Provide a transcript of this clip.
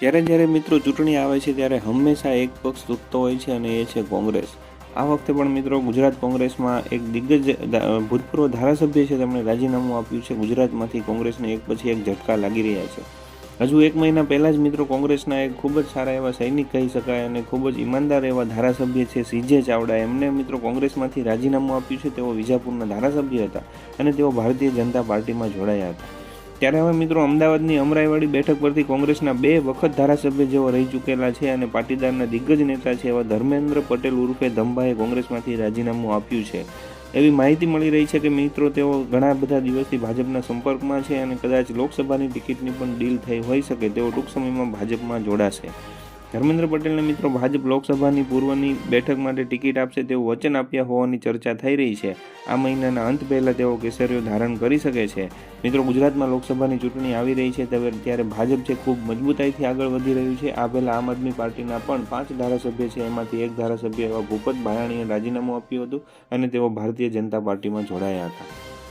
જ્યારે જ્યારે મિત્રો ચૂંટણી આવે છે ત્યારે હંમેશા એક પક્ષ તૂટતો હોય છે અને એ છે કોંગ્રેસ. આ વખતે પણ મિત્રો ગુજરાત કોંગ્રેસમાં એક દિગ્ગજ ભૂતપૂર્વ ધારાસભ્ય છે તેમણે રાજીનામું આપ્યું છે. ગુજરાતમાંથી કોંગ્રેસને એક પછી એક ઝટકા લાગી રહ્યા છે. હજુ એક મહિના પહેલાં જ મિત્રો કોંગ્રેસના એક ખૂબ જ સારા એવા સૈનિક કહી શકાય અને ખૂબ જ ઈમાનદાર એવા ધારાસભ્ય છે સીજે ચાવડા. એમને મિત્રો કોંગ્રેસમાંથી રાજીનામું આપ્યું છે. તેઓ વિજાપુરના ધારાસભ્ય હતા અને તેઓ ભારતીય જનતા પાર્ટીમાં જોડાયા હતા. ત્યારે હવે મિત્રો અમદાવાદની અમરાઈવાડી બેઠક પરથી કોંગ્રેસના બે વખત ધારાસભ્ય જેઓ રહી ચૂકેલા છે અને પાટીદારના દિગ્ગજ નેતા છે એવા ધર્મેન્દ્ર પટેલ ઉર્ફે ધંભાએ કોંગ્રેસમાંથી રાજીનામું આપ્યું છે. એવી માહિતી મળી રહી છે કે મિત્રો તેઓ ઘણા બધા દિવસથી ભાજપના સંપર્કમાં છે અને કદાચ લોકસભાની ટિકિટની પણ ડીલ થઈ હોઈ શકે તેઓ ટૂંક સમયમાં ભાજપમાં જોડાશે. ધર્મેન્દ્ર પટેલને મિત્રો ભાજપ લોકસભાની પૂર્વની બેઠક માટે ટિકિટ આપશે તેવું વચન આપ્યા હોવાની ચર્ચા થઈ રહી છે. આ મહિનાના અંત પહેલાં તેઓ કેસરીઓ ધારણ કરી શકે છે. મિત્રો ગુજરાતમાં લોકસભાની ચૂંટણી આવી રહી છે ત્યારે ભાજપ છે ખૂબ મજબૂતાઈથી આગળ વધી રહ્યું છે. આ પહેલાં આમ આદમી પાર્ટીના પણ પાંચ ધારાસભ્ય છે. એમાંથી એક ધારાસભ્ય એવા ભૂપત ભાયાણીએ રાજીનામું આપ્યું હતું અને તેઓ ભારતીય જનતા પાર્ટીમાં જોડાયા હતા.